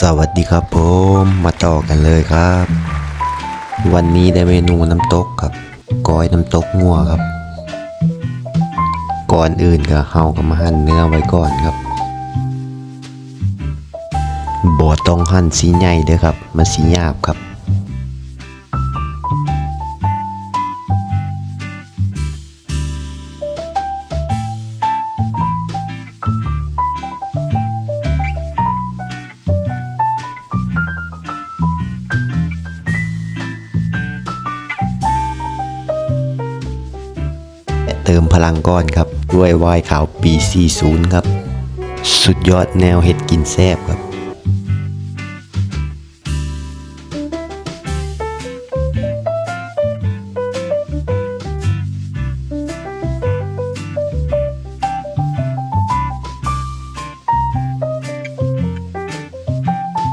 สวัสดีครับผมมาต่อกันเลยครับ วันนี้ได้เมนูน้ำตกครับก้อยน้ำตกงัวครับ ก่อนอื่นก็เฮาก็มาหั่นเนื้อไว้ก่อนครับบ่ต้องหั่นสีใหญ่เด้อครับมันสีหยาบครับ เติมพลังก้อนครับ ด้วยวน์ขาวปี40ครับ สุดยอดแนวเห็ดกินแซบครับ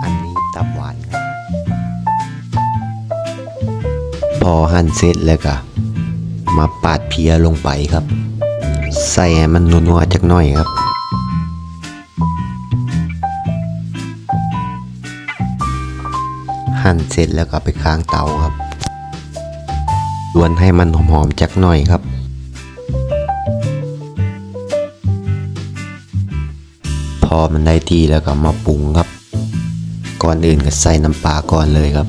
อันนี้ตับหวานครับพอหั่นเสร็จแล้วก็ มาปาดเพียลงไปครับ ใส่มันนัวๆจักหน่อยครับ หั่นเสร็จแล้วก็ไปค้างเตาครับลวนให้มันหอมๆจักหน่อยครับ พอมันได้ที่แล้วก็มาปรุงครับ ก่อนอื่นก็ใส่น้ำปลาก่อนเลยครับ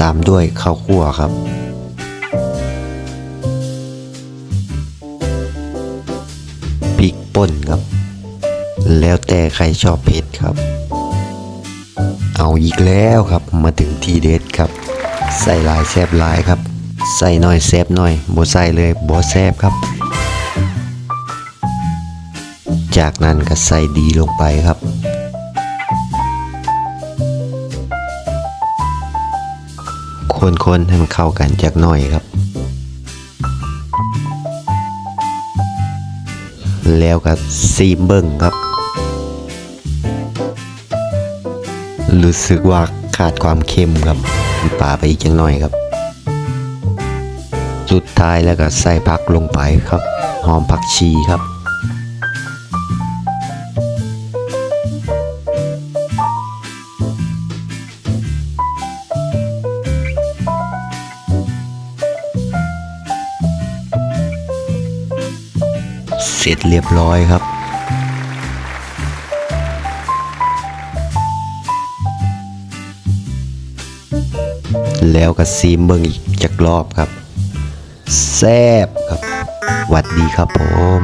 ตามด้วยข้าวคั่วครับ พริกป่นครับ แล้วแต่ใครชอบเผ็ดครับ เอาอีกแล้วครับมาถึงทีเด็ดครับ ใส่ลายแซบลายครับ ใส่หน่อยแซบหน่อยบ่ใส่เลยบ่แซบครับ จากนั้นก็ใส่ดีลงไปครับ คนๆให้มันเข้ากันจากหน่อยครับ แล้วก็ซีมเบิ้งครับ รู้สึกว่าขาดความเค็มครับปลาไปอีกจังหน่อยครับ สุดท้ายแล้วก็ใส่ผักลงไปครับ หอมผักชีครับ เสร็จเรียบร้อยครับ แล้วก็ซีมเบิงอีกจักรอบครับ แซบครับ หวัดดีครับผม